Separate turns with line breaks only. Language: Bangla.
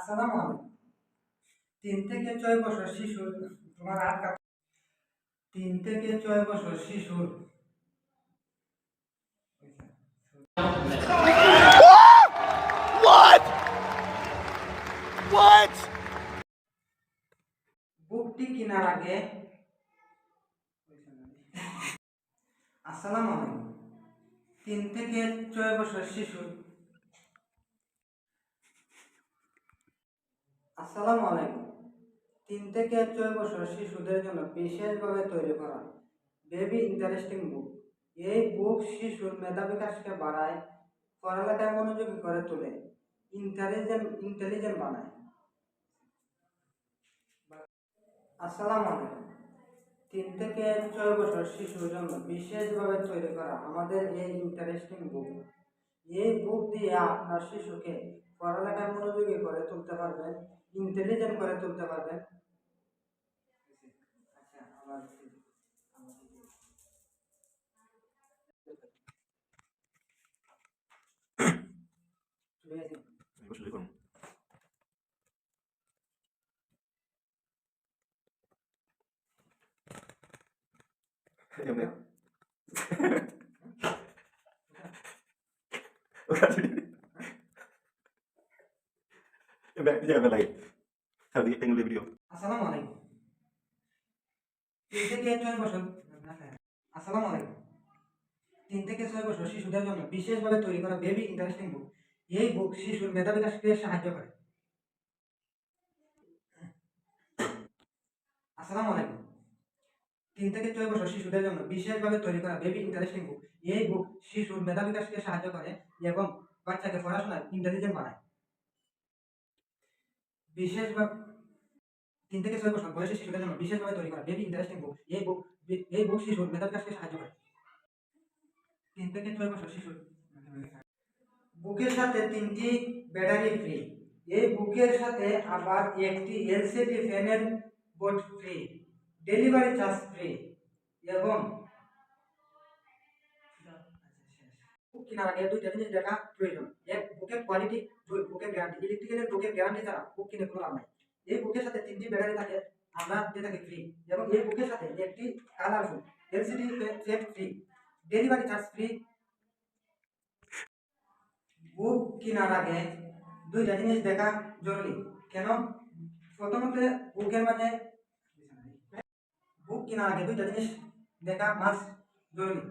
আসসালামু আলাইকুম। তিন থেকে ছয় বছর শিশুর তোমার কাঁপ তিন থেকে ছয় বছর শিশুর? বুকটি কেনার আগে আসসালামু আলাইকুম। তিন থেকে ছয় বছর শিশু আসসালামু আলাইকুম। তিন থেকে ছয় বছর শিশুদের জন্য বিশেষভাবে তৈরি করা বেবি ইন্টারেস্টিং বুক। এই বুক শিশুর মেধা বিকাশকে বাড়ায়, পড়ালেখায় মনোযোগী করে তোলে ইন্টেলিজেন্ট ইন্টেলিজেন্ট বানায়। আসসালামু আলাইকুম। তিন থেকে ছয় বছর শিশুর জন্য বিশেষভাবে তৈরি করা আমাদের এই ইন্টারেস্টিং বুক। এই বুক দিয়ে আপনার শিশুকে পড়ালেখায় মনোযোগী করে তুলতে পারবেন ইন্টেলিজেন্ট করে তুলতে পারবেন আচ্ছা আবার চলে আসি।
Jangan lagi.
থেকে ছয় বছর আসসালামু আলাইকুম। তিন থেকে ছয় বছর শিশুদের জন্য বিশেষভাবে তৈরি করা বেবি ইন্টারেস্টিং বুক এই বুক শিশুর মেধা বিকাশকে সাহায্য করে। আসসালামু আলাইকুম। তিন থেকে ছয় বছর শিশুদের জন্য বিশেষভাবে তৈরি করা বেবি ইন্টারেস্টিং বুক এই বুক শিশুর মেধা বিকাশকে সাহায্য করে এবং বাচ্চাকে পড়াশোনায় ইন্টেলিজেন্ট বানায় বিশেষভাবে তিন থেকে ছয় বছর বয়সী শিশুদের জন্য বিশেষভাবে তৈরি করা বেবি ইন্টারেস্টিং বুক এই বুক এই বুক শিশুর মেধা বিকাশকে সাহায্য করে। তিন থেকে ছয় বছর শিশুর বুকের সাথে তিনটি ব্যাটারি ফ্রি এই বুকের সাথে আবার একটি এলসিডি ফ্যানের board free delivery charge free এবং বুক কেনার আগে দুইটা জিনিস দেখা প্রয়োজন। এক, বুকের কোয়ালিটি গ্যারান্টি বুকের গ্যারান্টি ছাড়া বুক কিনে কোনো লাভ নাই। এই বুকের সাথে তিনটি ব্যাটারি থাকে আমরা দিয়ে থাকি ফ্রি এবং এই বুকের সাথে একটি colourful LCD set free delivery charge free book কেনার আগে দুইটা জিনিস দেখা জরুরি। কেন? প্রথমত বুকের মাঝে বুক কেনার আগে দুইটা জিনিস দেখা মাস জরুরি।